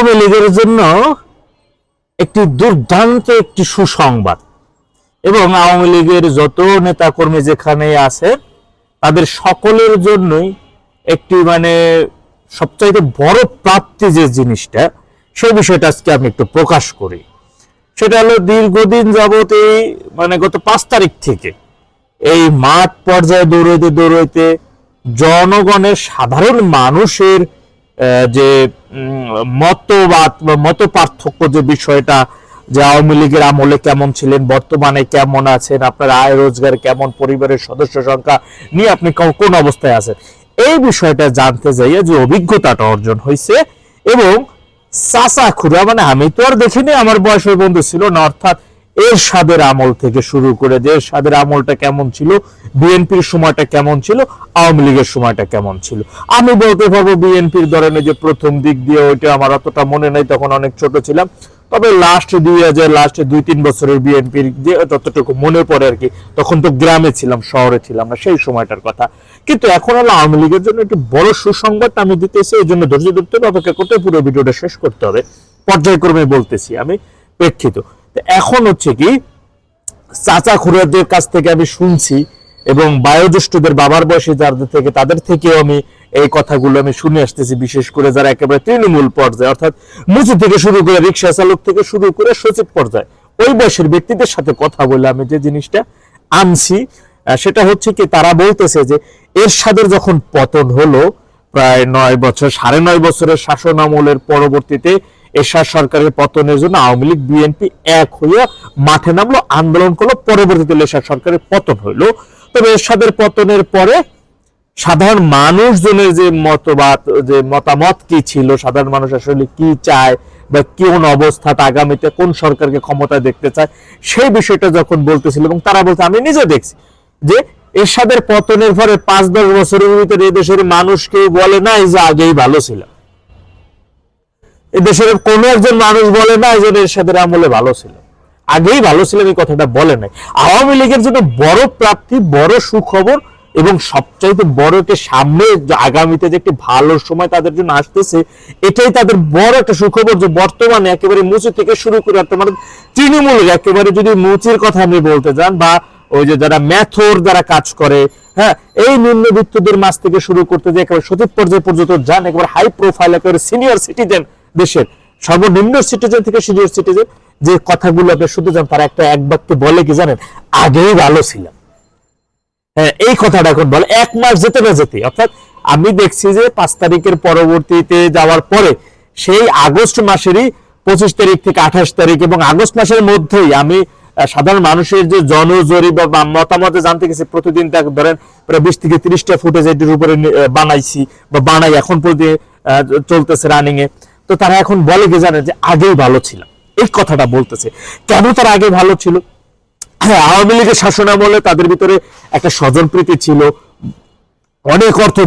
আওয়ামী লীগের জন্য একটি দুর্দান্ত একটি সুসংবাদ। এবং আওয়ামী লীগের যত নেতাকর্মী যেখানে আছে, তাদের সকলের জন্যই একটি মানে সবচাইতে বড় প্রাপ্তি যে জিনিসটা, সেই বিষয়টা আজকে আমি একটু প্রকাশ করি। সেটা হলো দীর্ঘদিন যাবত এই মানে গত পাঁচ তারিখ থেকে এই মাঠ পর্যায়ে দৌড়াইতে দৌড়াইতে জনগণের সাধারণ মানুষের যে মতবাদ বা মত পার্থক্য যে বিষয়টা যে আওয়ামী লীগের আমলে কেমন ছিলেন, বর্তমানে কেমন আছেন, আপনার আয় রোজগার কেমন, পরিবারের সদস্য সংখ্যা নিয়ে আপনি কোন অবস্থায় আছেন, এই বিষয়টা জানতে যাইয়া যে অভিজ্ঞতাটা অর্জন হয়েছে এবং চাচা খুড়া মানে আমি তো আর দেখিনি, আমার বয়সের বন্ধু ছিল না, অর্থাৎ এর সাদের আমল থেকে শুরু করে যে এরশাদের আমলটা কেমন ছিল, বিএনপির সময়টা কেমন ছিল, আওয়ামী লীগের সময়টা কেমন ছিল। আমি বলতে পারব বিএনপির ধরনের যে প্রথম দিক দিয়ে ওইটা আমার অতটা মনে নেই, তখন অনেক ছোট ছিলাম। তবে লাস্ট দুই হাজার লাস্টে দুই তিন বছরের বিএনপির যে যতটুকু মনে পড়ে আর কি, তখন তো গ্রামে ছিলাম, শহরে ছিলাম না, সেই সময়টার কথা। কিন্তু এখন হলো আওয়ামী লীগের জন্য একটি বড় সুসংবাদ আমি দিতেছি, এই জন্য ধৈর্য ধরতে হবে, অপেক্ষা করতে পুরো ভিডিওটা শেষ করতে হবে। পর্যায়ক্রমে বলতেছি আমি, প্রেক্ষিত। এখন হচ্ছে কি চাচা খুড়াদের কাছ থেকে আমি শুনছি এবং বায়োজ্যেষ্ঠদের বাবার বয়সী যাদের থেকে তাদের থেকেও আমি এই কথাগুলো আমি শুনে আসতেছি, বিশেষ করে যারা একেবারে তৃণমূল পর্যায়ে, অর্থাৎ মুচি থেকে শুরু করে রিক্সা চালক থেকে শুরু করে সচিব পর্যায়ে, ওই বয়সের ব্যক্তিদের সাথে কথা বলে আমি যে জিনিসটা আনছি সেটা হচ্ছে কি তারা বলতেছে যে এরশাদের যখন পতন হলো, প্রায় নয় বছর, সাড়ে নয় বছরের শাসন আমলের পরবর্তীতে এরশাদ সরকারের পতনের জন্য আওয়ামী লীগ, বিএনপি এক হইয়া মাঠে নামলো, আন্দোলন করল, পরবর্তীতে এরশাদ সরকারের পতন হইল। তবে এরশাদের পতনের পরে সাধারণ মানুষজনের যে মতবাদ, যে মতামত কি ছিল, সাধারণ মানুষ আসলে কি চায় বা কোন অবস্থাতে আগামীতে কোন সরকারকে ক্ষমতায় দেখতে চায়, সেই বিষয়টা যখন বলতেছিল এবং তারা বলছে, আমি নিজে দেখছি যে এরশাদের পতনের পরে পাঁচ, দশ বছরের ভিতরে এদেশের মানুষ কেউ বলে না যে আগেই ভালো ছিল। এদেশের কোনো একজন মানুষ বলে না যে এরশাদের আমলে ভালো ছিল। আগেই ভালো ছিলেন এই কথাটা বলে নাই। আওয়ামী লীগের জন্য বড় প্রাপ্তি, বড় সুখবর এবং সবচাইতে বড় একটা সামনে আগামীতে যে একটি ভালো সময় তাদের জন্য আসতেছে, এটাই তাদের বড় একটা সুখবর যে বর্তমানে একেবারে মুচি থেকে শুরু করে তোমার তৃণমূলের একেবারে যদি মুচির কথা আপনি বলতে যান বা ওই যে যারা ম্যাথর যারা কাজ করে হ্যাঁ এই নিম্নবিত্তদের মাছ থেকে শুরু করতে যে একেবারে সচিব পর্যায়ে পর্যন্ত যান, একেবারে হাই প্রোফাইল একেবারে সিনিয়র সিটিজেন দেশের সর্বনিম্ন সিটিজেন থেকে সিনিয়র সিটিজেন যে কথাগুলো আপনি শুধু জান তারা একটা এক বাক্যে বলে কি জানেন? আগেই ভালো ছিলাম। হ্যাঁ এই কথাটা এখন বলে, এক মাস যেতে না যেতে। অর্থাৎ আমি দেখছি যে পাঁচ তারিখের পরবর্তীতে যাওয়ার পরে সেই আগস্ট মাসেরই পঁচিশ তারিখ থেকে আঠাশ তারিখ এবং আগস্ট মাসের মধ্যেই আমি সাধারণ মানুষের যে জনজরি বা মতামতে জানতে গেছি, প্রতিদিন তাক ধরেন প্রায় বিশ থেকে তিরিশটা ফুটেজ এটির উপরে বানাইছি বা বানাই এখন পর্যন্ত চলতেছে রানিং এ তো তারা এখন বলে কি জানেন যে আগেই ভালো ছিল। এই কথাটা বলতেছে। কেন তারা আগে ভালো ছিল? হ্যাঁ আওয়ামী লীগের শাসনামলে তাদের ভিতরে একটা স্বজনপ্রীতি ছিল। অনেক অর্থ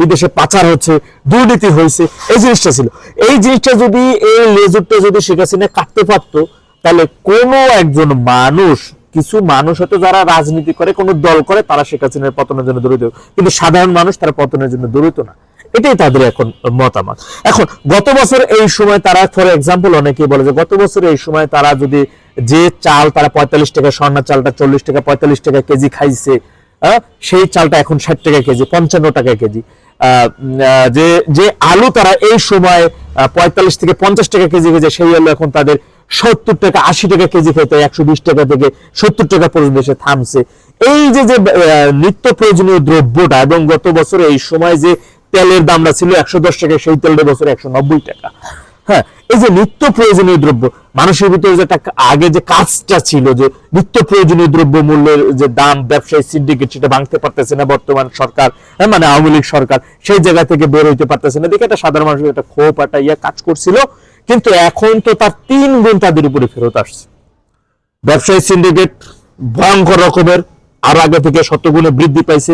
বিদেশে পাচার হচ্ছে, দুর্নীতি হয়েছে, এই জিনিসটা ছিল। এই জিনিসটা যদি, এই লেজুরটা যদি শেখ হাসিনা কাটতে পারতো, তাহলে কোনো একজন মানুষ, কিছু মানুষ হয়তো যারা রাজনীতি করে, কোনো দল করে, তারা শেখ হাসিনার পতনের জন্য দৌড়িত কিন্তু সাধারণ মানুষ তারা পতনের জন্য দৌড়িত না। এটাই তাদের এখন মতামত। এখন, গত বছর এই সময় তারা ফর এক্সাম্পল অনেকেই বলে যে গত বছর এই সময় তারা যদি যে চাল তারা পঁয়তাল্লিশ টাকা, স্বর্ণা চালটা চল্লিশ টাকা, পঁয়তাল্লিশ টাকা কেজি খাইছে সেই চালটা এখন ষাট টাকা কেজি, পঞ্চান্ন টাকা কেজি। যে যে আলু তারা এই সময় পঁয়তাল্লিশ থেকে পঞ্চাশ টাকা কেজি খেয়েছে সেই আলু এখন তাদের সত্তর টাকা, আশি টাকা কেজি খেতে, একশো বিশ টাকা থেকে সত্তর টাকা পর্যন্ত এসে থামছে। এই যে যে নিত্য প্রয়োজনীয় দ্রব্যটা এবং গত বছর এই সময় যে তেলের দামটা ছিল একশো দশ টাকা সেই তেলটা বছর একশো নব্বই টাকা। হ্যাঁ এই যে নিত্য প্রয়োজনীয় দ্রব্য মানুষের ভিতরে যে আগে যে কাজটা ছিল যে নিত্য প্রয়োজনীয় দ্রব্য মূল্যের যে দাম ব্যবসায়ী সিন্ডিকেট সেটা ভাঙতে পারতেছে না বর্তমান সরকার হ্যাঁ, মানে আওয়ামী লীগ সরকার সেই জায়গা থেকে বের হইতে পারতেছে না। দেখে একটা সাধারণ মানুষের একটা ক্ষোভ একটা ইয়া কাজ করছিল কিন্তু এখন তো তার তিন গুণ তাদের উপরে ফেরত আসছে। ব্যবসায়ী সিন্ডিকেট ভয়ঙ্কর রকমের আর আগে থেকে শতগুণে বৃদ্ধি পাইছে।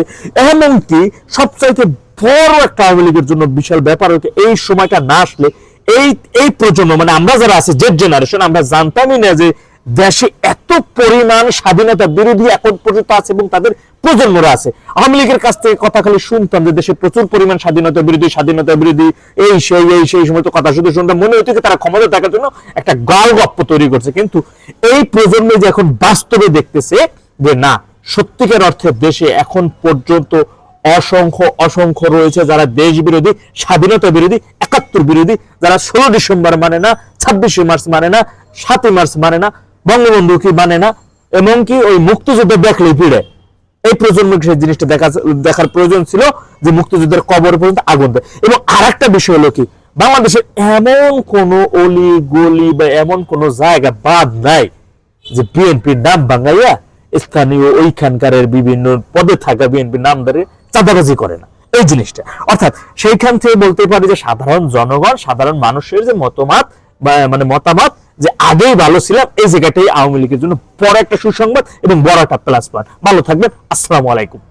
এমনকি সবচাইতে বড় একটা আওয়ামী লীগের জন্য বিশাল ব্যাপার হচ্ছে এই সময়টা না আসলে এই এই প্রজন্ম মানে আমরা যারা আছি জেড জেনারেশন আমরা জানতামই না যে দেশে এত পরিমাণ স্বাধীনতা বিরোধী এখন পর্যন্ত আছে এবং তাদের প্রজন্মরা আছে। আওয়ামী লীগের কাছ থেকে কথা খালি শুনতাম যে দেশে প্রচুর পরিমাণ স্বাধীনতা বিরোধী স্বাধীনতা বিরোধী, এই, সেই এই, সেই সমস্ত কথা শুধু শুনতাম মনে হতো যে তারা ক্ষমতা থাকার জন্য একটা গাল গপ্প তৈরি করছে। কিন্তু এই প্রজন্মে যে এখন বাস্তবে দেখতেছে যে না সত্যিকার অর্থে দেশে এখন পর্যন্ত অসংখ্য অসংখ্য রয়েছে যারা দেশ বিরোধী, স্বাধীনতা বিরোধী, একাত্তর বিরোধী, যারা ষোলো ডিসেম্বর মানে না, ছাব্বিশে মার্চ মানে না, সাতই মার্চ মানে না, বঙ্গবন্ধু কি মানে না, এমনকি ওই মুক্তিযুদ্ধ দেখলেই ভিড়ে। এই প্রজন্মকে সেই জিনিসটা দেখা দেখার প্রয়োজন ছিল যে মুক্তিযুদ্ধের কবর পর্যন্ত আগুন দেয়। এবং আর একটা বিষয় হলো কি বাংলাদেশের এমন কোন অলি গলি বা এমন কোন জায়গা বাদ নাই যে বিএনপির নাম বাঙাইয়া স্থানীয় ওইখানকার বিভিন্ন পদে থাকা বিএনপি নামদারে চাঁদাবাজি করে না। এই জিনিসটা। অর্থাৎ সেইখান থেকে বলতে পারি যে সাধারণ জনগণ, সাধারণ মানুষের যে মতামত মানে মতামত, যে আগেই ভালো ছিলাম, এই জায়গাটাই আওয়ামী লীগের জন্য বড় একটা সুসংবাদ এবং বড় একটা প্লাস পয়েন্ট। ভালো থাকবেন। আসসালামু আলাইকুম।